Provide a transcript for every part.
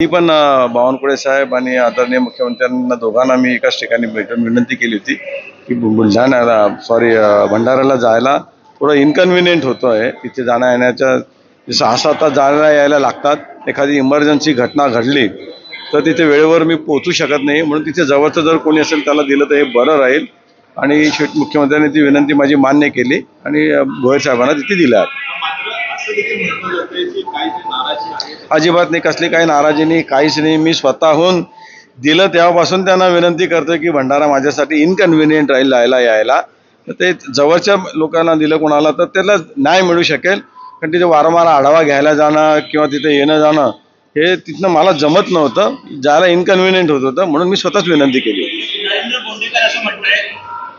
मी पण बावनकुळे साहेब आणि आदरणीय मुख्यमंत्र्यांना दोघांना मी एकाच ठिकाणी भेटून विनंती केली होती की बुलढाण्याला सॉरी भंडाऱ्याला जायला थोडं इन्कन्व्हिनियंट होतो आहे तिथे जाण्या येण्याच्या सहा सात तास जायला यायला लागतात. एखादी इमर्जन्सी घटना घडली तर तिथे वेळेवर मी पोहोचू शकत नाही. म्हणून तिथे जवळचं जर कोणी असेल त्याला दिलं तर हे बरं राहील. आणि शेवट मुख्यमंत्र्यांनी ती विनंती माझी मान्य केली आणि अ, भोयर साहेबांना तिथे दिल्या. अजिबात नाही कसली काही नाराजी नाही काहीच नाही. मी स्वतःहून दिलं तेव्हापासून त्यांना विनंती करतो की भंडारा माझ्यासाठी इनकन्व्हिनियंट राहील जायला यायला. तर ते जवळच्या लोकांना दिलं कोणाला तर त्याला न्याय मिळू शकेल. कारण तिथे वारंवार आढावा घ्यायला जाणं किंवा तिथे येणं जाणं हे तिथनं मला जमत नव्हतं. जायला इनकन्व्हिनियंट होत होतं म्हणून मी स्वतःच विनंती केली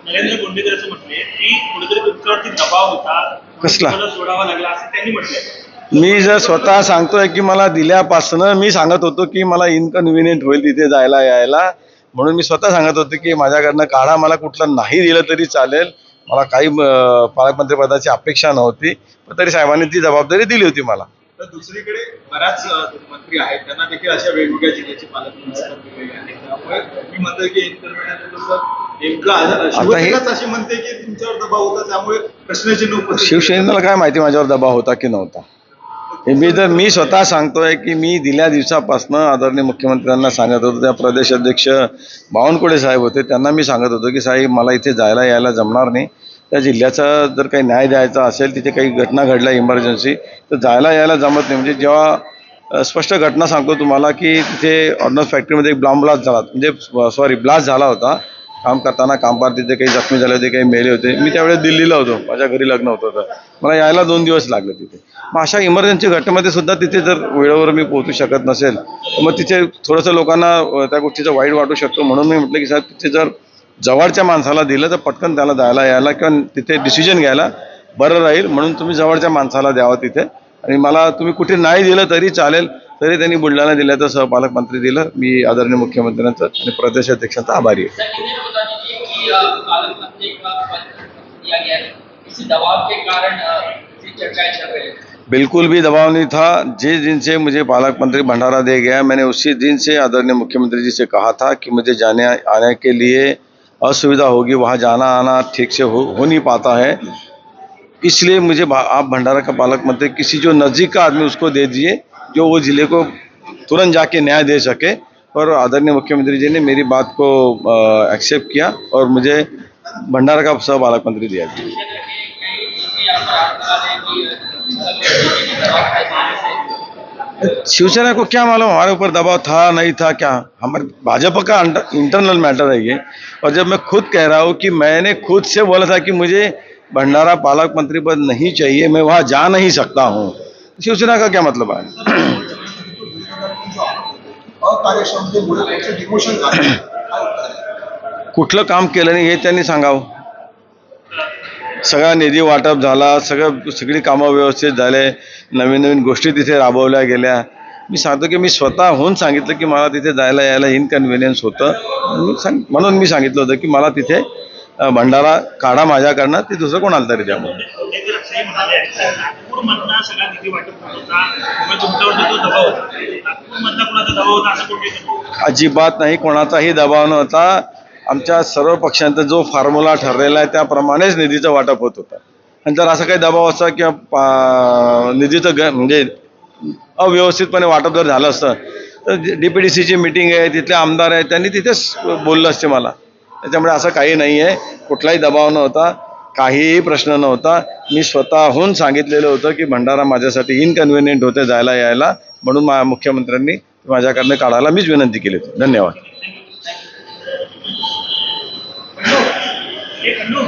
नरेंद्र असं म्हटलंय की कुठेतरी तुमच्यावरती दबाव होता कसला? तुम्हाला सोडावा लागला असं त्यांनी म्हटलंय मी जर स्वतः सांगतोय की मला दिल्यापासनं मी सांगत होतो की मला इनकन्व्हिनियंट होईल तिथे जायला यायला. म्हणून मी स्वतः सांगत होतो की माझ्याकडनं काढा मला कुठलं नाही दिलं तरी चालेल. मला काही पालकमंत्रीपदाची अपेक्षा नव्हती. पण तरी साहेबांनी ती जबाबदारी दिली होती मला. तर दुसरीकडे बऱ्याच मंत्री आहेत. त्यांना देखील अशा वेगवेगळ्या जिल्ह्याची पालकमंत्री दिलेली आहे त्यामुळे मी म्हणतोय की इंटरमिडिएट नेमकं आज- शिवसेनाच अशी म्हणते की तुमच्यावर दबाव होता त्यामुळे प्रश्नचिन्ह उपस्थित शिवसेनेला काय माहिती माझ्यावर दबाव होता की नव्हता? हे मी तर मी स्वतः सांगतोय की मी दिल्या दिवसापासनं आदरणीय मुख्यमंत्र्यांना सांगत होतो. त्या प्रदेश अध्यक्ष बावनकुळे साहेब होते. त्यांना मी सांगत होतो की साहेब मला इथे जायला यायला जमणार नाही. त्या जिल्ह्याचा जर काही न्याय द्यायचा असेल तिथे काही घटना घडल्या इमर्जन्सी तर जायला यायला जमत नाही. म्हणजे जेव्हा स्पष्ट घटना सांगतो तुम्हाला की तिथे ऑर्डनन्स फॅक्टरीमध्ये एक ब्लॉम्ब ब्लास्ट झाला. म्हणजे सॉरी ब्लास्ट झाला होता. काम करताना कामगार तिथे काही जखमी झाले होते काही मेले होते. मी त्यावेळेस दिल्लीला होतो. माझ्या घरी लग्न होतं तर मला यायला दोन दिवस लागले तिथे. मग अशा इमर्जन्सी घटनेमध्ये सुद्धा तिथे जर वेळेवर मी पोहोचू शकत नसेल तर मग तिथे थोडंसं लोकांना त्या गोष्टीचं वाईट वाटू शकतो. म्हणून मी म्हटलं की साहेब तिथे जर जवळच्या माणसाला दिलं तर पटकन त्याला जायला यायला किंवा तिथे डिसिजन घ्यायला बरं राहील म्हणून तुम्ही जवळच्या माणसाला द्यावा तिथे. आणि मला तुम्ही कुठे नाही दिलं तरी चालेल तरी त्यांनी बुलढाणा जिल्ह्याचं सहपालकमंत्री दिलं. मी आदरणीय मुख्यमंत्र्यांचं आणि प्रदेशाध्यक्षांचा आभारी आहे. बिल्कुल भी दबाव नहीं था। जिस दिन से मुझे पालक मंत्री भंडारा दे गया मैंने उसी दिन से आदरणीय मुख्यमंत्री जी से कहा था कि मुझे जाने आने के लिए असुविधा होगी, वहाँ जाना आना ठीक से हो हो नहीं पाता है। इसलिए मुझे आप भंडारा का पालक मंत्री किसी जो नज़दीक का आदमी उसको दे दिए, जो वो ज़िले को तुरंत जाके न्याय दे सके। और आदरणीय मुख्यमंत्री जी ने मेरी बात को एक्सेप्ट किया और मुझे भंडारा का सह पालक मंत्री दिया शिवसेना को क्या मालूम हमारे ऊपर दबाव था नहीं था क्या? हमारे भाजपा का इंटरनल मैटर है ये। और जब मैं खुद कह रहा हूँ कि मैंने खुद से बोला था कि मुझे भंडारा पालक मंत्री पद नहीं चाहिए मैं वहाँ जा नहीं सकता हूँ। शिवसेना का क्या मतलब है? कुठलं काम केलं नाही हे त्यांनी सांगावं. सगळा निधी वाटप झाला सगळं सगळी कामं व्यवस्थित झाले नवीन नवीन गोष्टी तिथे राबवल्या गेल्या. मी सांगतो की मी स्वतःहून सांगितलं की मला तिथे जायला यायला इनकन्व्हिनियन्स होतं. मी सांग म्हणून मी सांगितलं होतं की मला तिथे भंडारा काढा माझ्याकडनं ते दुसरं कोणाला तरी द्या म्हणून. त्यामुळे अजिबात नाही कोणाचाही दबाव नव्हता. आमच्या सर्व पक्षांचा जो फॉर्म्युला ठरलेला आहे त्याप्रमाणेच निधीचं वाटप होत होतं. आणि जर असं काही दबाव असा किंवा पा- निधीचं ग म्हणजे अव्यवस्थितपणे वाटप जर झालं असतं तर डी पी डी सीची मिटिंग आहे तिथले आमदार आहेत त्यांनी तिथेच बोललं असते मला. त्याच्यामुळे असं काही नाही आहे कुठलाही दबाव नव्हता काहीही प्रश्न नव्हता. मी स्वतःहून सांगितलेलं होतं की भंडारा माझ्यासाठी इनकन्व्हिनियंट होते जायला यायला. म्हणून मा मुख्यमंत्र्यांनी माझ्याकडनं काढायला मीच विनंती केली होती. धन्यवाद. हे खंडू